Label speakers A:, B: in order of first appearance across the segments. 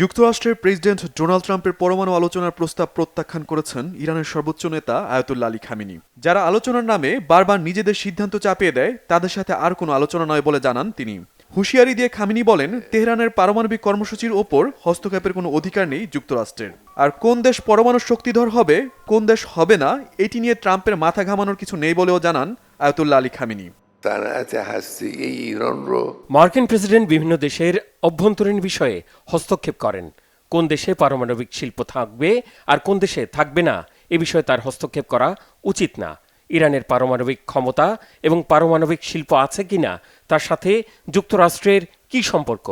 A: যুক্তরাষ্ট্রের president Donald ট্রাম্পের পরমাণু আলোচনার প্রস্তাব প্রত্যাখ্যান করেছেন ইরানের সর্বোচ্চ নেতা আয়াতুল্লা আলী খামিনি। যারা আলোচনার নামে বারবার নিজেদের সিদ্ধান্ত চাপিয়ে দেয়, তাদের সাথে আর কোনো আলোচনা নয় বলে জানান তিনি। হুঁশিয়ারি দিয়ে খামিনি বলেন, তেহরানের পারমাণবিক কর্মসূচির ওপর হস্তক্ষেপের কোনো অধিকার নেই যুক্তরাষ্ট্রের। আর কোন দেশ পরমাণু শক্তিধর হবে, কোন দেশ হবে না, এটি নিয়ে ট্রাম্পের মাথা ঘামানোর কিছু নেই বলেও জানান আয়াতুল্লা আলী খামিনি।
B: صنعت هسته ایران رو
C: মার্কিন প্রেসিডেন্ট বিভিন্ন দেশের অভ্যন্তরীণ বিষয়ে হস্তক্ষেপ করেন কোন দেশে পারমাণবিক শিল্প থাকবে আর কোন দেশে থাকবে না এ বিষয়ে তার হস্তক্ষেপ করা উচিত না ইরানের পারমাণবিক ক্ষমতা এবং পারমাণবিক শিল্প আছে কিনা তার সাথে যুক্তরাষ্ট্রের কি সম্পর্ক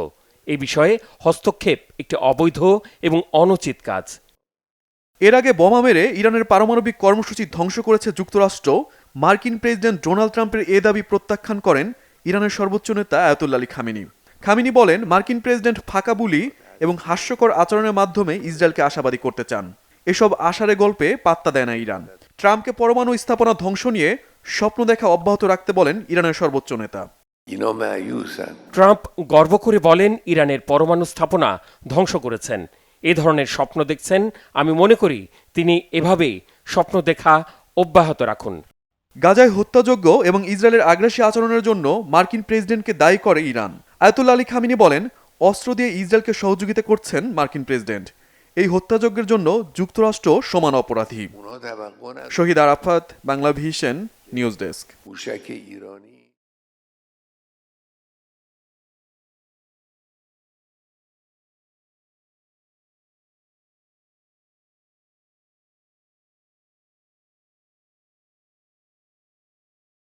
C: এ বিষয়ে হস্তক্ষেপ একটি অবৈধ এবং অনুচিত কাজ
A: এর আগে বোমা মেরে ইরানের পারমাণবিক কর্মসূচি ধ্বংস করেছে যুক্তরাষ্ট্র মার্কিন প্রেসিডেন্ট ডোনাল্ড ট্রাম্পের এ দাবি প্রত্যাখ্যান করেন ইরানের সর্বোচ্চ নেতা আয়াতুল্লা আলী খামিনি। খামিনি বলেন মার্কিন প্রেসিডেন্ট ফাঁকা বুলি এবং হাস্যকর আচরণের মাধ্যমে ইসরায়েলকে আশাবাদী করতে চান। এসব আশারে গল্পে পাত্তা দেয় না ইরান। ট্রাম্পকে পরমাণু স্থাপনা ধ্বংস নিয়ে স্বপ্ন দেখা অব্যাহত রাখতে বলেন ইরানের সর্বোচ্চ নেতা।
C: ট্রাম্প গর্ব করে বলেন ইরানের পরমাণু স্থাপনা ধ্বংস করেছেন। এ ধরনের স্বপ্ন দেখছেন আমি মনে করি তিনি এভাবেই স্বপ্ন দেখা অব্যাহত রাখুন।
A: গাজায় হত্যাযোগ্য এবং ইসরায়েলের আগ্রাসী আচরণের জন্য মার্কিন প্রেসিডেন্টকে দায়ী করে ইরান। আয়তুল্লা আলী খামিনি বলেন অস্ত্র দিয়ে ইসরায়েলকে সহযোগিতা করছেন মার্কিন প্রেসিডেন্ট। এই হত্যাযজ্ঞের জন্য যুক্তরাষ্ট্র সমান অপরাধী। Shahid Arafat Bangla vision
B: news desk.